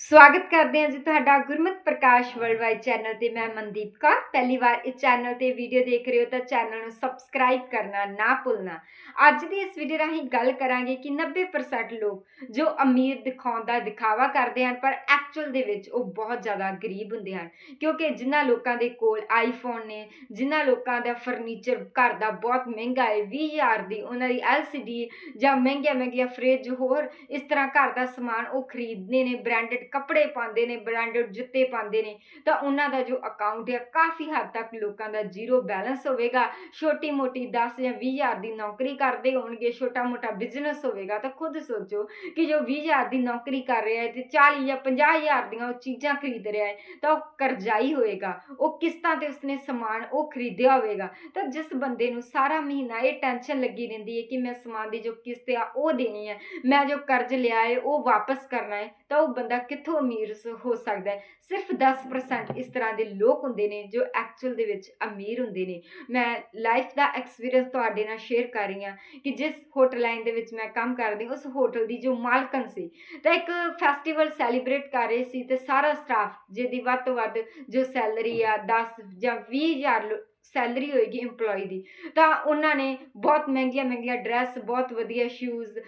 ਸਵਾਗਤ ਕਰਦੇ ਹਾਂ ਜੀ ਤੁਹਾਡਾ ਗੁਰਮਤ ਪ੍ਰਕਾਸ਼ ਵਰਲਡਵਾਈਡ ਚੈਨਲ ਤੇ ਮੈਂ ਮਨਦੀਪ ਕੌਰ। ਪਹਿਲੀ ਵਾਰ ਇਸ ਚੈਨਲ ਤੇ ਵੀਡੀਓ ਦੇਖ ਰਹੇ ਹੋ ਤਾਂ ਚੈਨਲ ਨੂੰ ਸਬਸਕ੍ਰਾਈਬ ਕਰਨਾ ਨਾ ਭੁੱਲਣਾ। ਅੱਜ ਦੀ ਇਸ ਵੀਡੀਓ ਰਾਹੀਂ ਗੱਲ ਕਰਾਂਗੇ ਕਿ 90% ਲੋਕ ਜੋ ਅਮੀਰ ਦਿਖਾਉਣ ਦਾ ਦਿਖਾਵਾ ਕਰਦੇ ਹਨ, ਪਰ ਐਕਚੁਅਲ ਦੇ ਵਿੱਚ ਉਹ ਬਹੁਤ ਜ਼ਿਆਦਾ ਗਰੀਬ ਹੁੰਦੇ ਹਨ। ਕਿਉਂਕਿ ਜਿਨ੍ਹਾਂ ਲੋਕਾਂ ਦੇ ਕੋਲ ਆਈਫੋਨ ਨੇ, ਜਿਨ੍ਹਾਂ ਲੋਕਾਂ ਦਾ ਫਰਨੀਚਰ ਘਰ ਦਾ ਬਹੁਤ ਮਹਿੰਗਾ ਹੈ 20000 ਦੀ ਉਹਨਾਂ ਦੀ LCD ਜਾਂ ਮਹਿੰਗੀਆਂ ਮਹਿੰਗੀਆਂ ਫ੍ਰਿਜ ਹੋਰ ਇਸ ਤਰ੍ਹਾਂ ਘਰ ਦਾ ਸਮਾਨ ਉਹ ਖਰੀਦਦੇ ਨੇ ਬ੍ਰਾਂਡਡ ਕੱਪੜੇ ਪਾਉਂਦੇ ਨੇ ਬ੍ਰਾਂਡਡ ਜੁੱਤੇ ਪਾਉਂਦੇ ਨੇ, ਤਾਂ ਉਹਨਾਂ ਦਾ ਜੋ ਅਕਾਊਂਟ ਹੈ, ਕਾਫੀ ਹੱਦ ਤੱਕ ਲੋਕਾਂ ਦਾ ਜ਼ੀਰੋ ਬੈਲੈਂਸ ਹੋਵੇਗਾ। ਛੋਟੀ ਮੋਟੀ 10 ਜਾਂ 20000 ਦੀ ਨੌਕਰੀ ਕਰਦੇ ਹੋਣਗੇ ਛੋਟਾ ਮੋਟਾ ਬਿਜ਼ਨਸ ਹੋਵੇਗਾ, ਤਾਂ ਖੁਦ ਸੋਚੋ ਕਿ ਜੋ 20000 ਦੀ ਨੌਕਰੀ ਕਰ ਰਿਹਾ ਹੈ ਤੇ 40 ਜਾਂ 50000 ਦੀਆਂ ਉਹ ਚੀਜ਼ਾਂ ਖਰੀਦ ਰਿਹਾ ਹੈ, ਤਾਂ ਉਹ ਕਰਜ਼ਾਈ ਹੋਏਗਾ ਉਹ ਕਿਸ਼ਤਾਂ ਤੇ ਉਸਨੇ ਸਮਾਨ ਉਹ ਖਰੀਦਿਆ ਹੋਵੇਗਾ। ਤਾਂ ਜਿਸ ਬੰਦੇ ਨੂੰ ਸਾਰਾ ਮਹੀਨਾ ਇਹ ਟੈਨਸ਼ਨ ਲੱਗੀ ਰਹਿੰਦੀ ਹੈ ਕਿ ਮੈਂ ਸਮਾਨ ਦੀ ਜੋ ਕਿਸ਼ਤ ਆ ਉਹ ਦੇਣੀ ਹੈ, ਮੈਂ ਜੋ ਕਰਜ਼ ਲਿਆ ਹੈ, ਉਹ ਵਾਪਸ ਕਰਨਾ ਹੈ, ਤਾਂ ਉਹ ਬੰਦਾ ਕਿੱਥੋਂ ਅਮੀਰ ਸ- ਹੋ ਸਕਦਾ ਹੈ? ਸਿਰਫ 10% ਇਸ ਤਰ੍ਹਾਂ ਦੇ ਲੋਕ ਹੁੰਦੇ ਨੇ ਜੋ ਐਕਚੁਅਲ ਦੇ ਵਿੱਚ ਅਮੀਰ ਹੁੰਦੇ ਨੇ। ਮੈਂ ਲਾਈਫ ਦਾ ਐਕਸਪੀਰੀਅੰਸ ਤੁਹਾਡੇ ਨਾਲ ਸ਼ੇਅਰ ਕਰ ਰਹੀ ਹਾਂ ਕਿ ਜਿਸ ਹੋਟਲ ਲਾਈਨ ਦੇ ਵਿੱਚ ਮੈਂ ਕੰਮ ਕਰਦੀ ਉਸ ਹੋਟਲ ਦੀ ਜੋ ਮਾਲਕਨ ਸੀ, ਤਾਂ ਇੱਕ ਫੈਸਟੀਵਲ ਸੈਲੀਬ੍ਰੇਟ ਕਰ ਰਹੇ ਸੀ ਤੇ ਸਾਰਾ ਸਟਾਫ ਜਿਹਦੀ ਵੱਧ ਤੋਂ ਵੱਧ ਜੋ ਸੈਲਰੀ ਆ 10 ਜਾਂ 20000 ਸੈਲਰੀ ਹੋਏਗੀ EMPLOYE ਦੀ, ਤਾਂ ਉਹਨਾਂ ਨੇ ਬਹੁਤ ਮਹਿੰਗੀਆਂ ਮਹਿੰਗੀਆਂ ਡਰੈਸ ਬਹੁਤ ਵਧੀਆ ਸ਼ੂਜ਼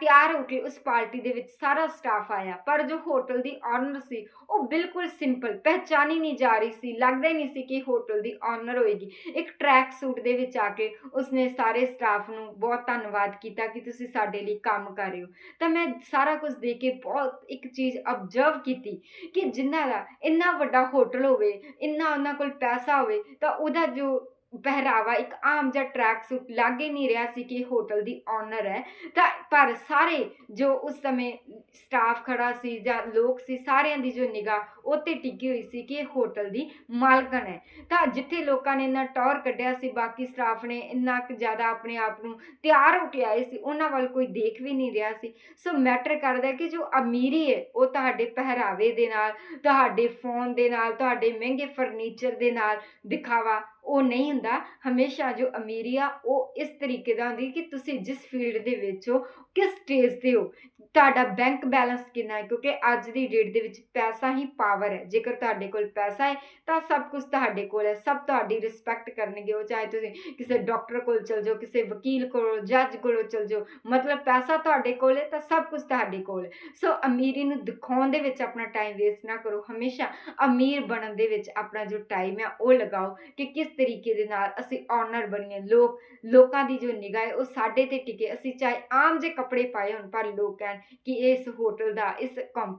ਤਿਆਰ ਹੋ ਕੇ ਉਸ ਪਾਰਟੀ ਦੇ ਵਿੱਚ ਸਾਰਾ ਸਟਾਫ ਆਇਆ, ਪਰ ਜੋ ਹੋਟਲ ਦੀ ਓਨਰ ਸੀ, ਉਹ ਬਿਲਕੁਲ ਸਿੰਪਲ ਪਹਿਚਾਨੀ ਨਹੀਂ ਜਾ ਰਹੀ ਸੀ, ਲੱਗਦਾ ਹੀ ਨਹੀਂ ਸੀ ਕਿ ਹੋਟਲ ਦੀ ਓਨਰ ਹੋਏਗੀ। ਇੱਕ ਟਰੈਕ ਸੂਟ ਦੇ ਵਿੱਚ ਆ ਕੇ ਉਸਨੇ ਸਾਰੇ ਸਟਾਫ ਨੂੰ ਬਹੁਤ ਧੰਨਵਾਦ ਕੀਤਾ ਕਿ ਤੁਸੀਂ ਸਾਡੇ ਲਈ ਕੰਮ ਕਰ ਰਹੇ ਹੋ। ਤਾਂ ਮੈਂ ਸਾਰਾ ਕੁਝ ਦੇਖ ਕੇ ਬਹੁਤ ਇੱਕ ਚੀਜ਼ ਅਬਜ਼ਰਵ ਕੀਤੀ ਕਿ ਜਿਨ੍ਹਾਂ ਦਾ ਇੰਨਾ ਵੱਡਾ ਹੋਟਲ ਹੋਵੇ, ਇੰਨਾ ਉਹਨਾਂ ਕੋਲ ਪੈਸਾ ਹੋਵੇ, ਤਾਂ ਉਹਦਾ ਜੋ ਪਹਿਰਾਵਾ ਇੱਕ ਆਮ ਜਿਹਾ ਟਰੈਕ ਸੂਟ ਲੱਗ ਹੀ ਨਹੀਂ ਰਿਹਾ ਸੀ ਕਿ ਹੋਟਲ ਦੀ ਓਨਰ ਹੈ, ਤਾਂ ਪਰ ਸਾਰੇ ਜੋ ਉਸ ਸਮੇਂ ਸਟਾਫ ਖੜਾ ਸੀ ਜਾਂ ਲੋਕ ਸੀ, ਸਾਰਿਆਂ ਦੀ ਜੋ ਨਿਗਾਹ ਉਹ ਤੇ ਹੋਈ ਸੀ ਕਿ ਇਹ ਹੋਟਲ ਦੀ ਮਾਲਕਣ ਹੈ ਤਾਂ ਜਿੱਥੇ ਲੋਕਾਂ ਨੇ ਇੰਨਾ ਟੌਰ ਕੱਢਿਆ ਸੀ, ਬਾਕੀ ਸਟਾਫ ਨੇ ਇੰਨਾ ਕੁ ਜ਼ਿਆਦਾ ਆਪਣੇ ਆਪ ਨੂੰ ਤਿਆਰ ਹੋ ਕੇ ਆਏ ਸੀ, ਉਹਨਾਂ ਵੱਲ ਕੋਈ ਦੇਖ ਵੀ ਨਹੀਂ ਰਿਹਾ ਸੀ। ਸੋ ਮੈਟਰ ਕਰਦਾ ਕਿ ਜੋ ਅਮੀਰੀ ਹੈ, ਉਹ ਤੁਹਾਡੇ ਪਹਿਰਾਵੇ ਦੇ ਨਾਲ, ਤੁਹਾਡੇ ਫੋਨ ਦੇ ਨਾਲ, ਤੁਹਾਡੇ ਮਹਿੰਗੇ ਫਰਨੀਚਰ ਦੇ ਨਾਲ ਦਿਖਾਵਾ, ਉਹ ਨਹੀਂ ਹੁੰਦਾ। ਹਮੇਸ਼ਾ ਜੋ ਅਮੀਰੀ ਆ, ਉਹ ਇਸ ਤਰੀਕੇ ਦਾ ਹੁੰਦੀ ਕਿ ਤੁਸੀਂ ਜਿਸ ਫੀਲਡ ਦੇ ਵਿੱਚ ਹੋ, ਕਿਸ ਸਟੇਜ ਤੇ ਹੋ, ਤੁਹਾਡਾ ਬੈਂਕ ਬੈਲੈਂਸ ਕਿੰਨਾ ਹੈ? ਕਿਉਂਕਿ ਅੱਜ ਦੀ ਡੇਟ ਦੇ ਵਿੱਚ ਪੈਸਾ ਹੀ ਪਾਵਰ ਹੈ। ਜੇਕਰ ਤੁਹਾਡੇ ਕੋਲ ਪੈਸਾ ਹੈ, ਤਾਂ ਸਭ ਕੁਝ ਤੁਹਾਡੇ ਕੋਲ ਹੈ। ਸਭ ਤੁਹਾਡੀ ਰਿਸਪੈਕਟ ਕਰਨਗੇ। ਉਹ ਚਾਹੇ ਤੁਸੀਂ ਕਿਸੇ ਡਾਕਟਰ ਕੋਲ ਚਲ ਜਾਓ, ਕਿਸੇ ਵਕੀਲ ਕੋਲ ਜੱਜ ਕੋਲ ਚਲ ਜਾਓ। ਮਤਲਬ ਪੈਸਾ ਤੁਹਾਡੇ ਕੋਲ ਹੈ ਤਾਂ ਸਭ ਕੁਝ ਤੁਹਾਡੇ ਕੋਲ ਸੋ ਅਮੀਰੀ ਨੂੰ ਦਿਖਾਉਣ ਦੇ ਵਿੱਚ ਆਪਣਾ ਟਾਈਮ ਵੇਸਟ ਨਾ ਕਰੋ। ਹਮੇਸ਼ਾ ਅਮੀਰ ਬਣਨ ਦੇ ਵਿੱਚ ਆਪਣਾ ਜੋ ਟਾਈਮ ਹੈ, ਉਹ ਲਗਾਓ ਕਿ ਕਿਸ ਤਰੀਕੇ ਦੇ ਨਾਲ ਅਸੀਂ ਓਨਰ ਬਣੀਏ। ਲੋਕ, ਲੋਕਾਂ ਦੀ ਜੋ ਨਿਗਾਹ ਹੈ, ਉਹ ਸਾਡੇ ਤੇ ਟਿਕੇ। ਅਸੀਂ ਚਾਹੇ ਆਮ ਜੇ ਕੱਪੜੇ ਪਾਏ ਹੋਣ, ਪਰ ਲੋਕ ਕਹਿਣ ਕਿ ਇਸ ਹੋਟਲ ਦਾ, ਇਸ ਕੰਪਨੀ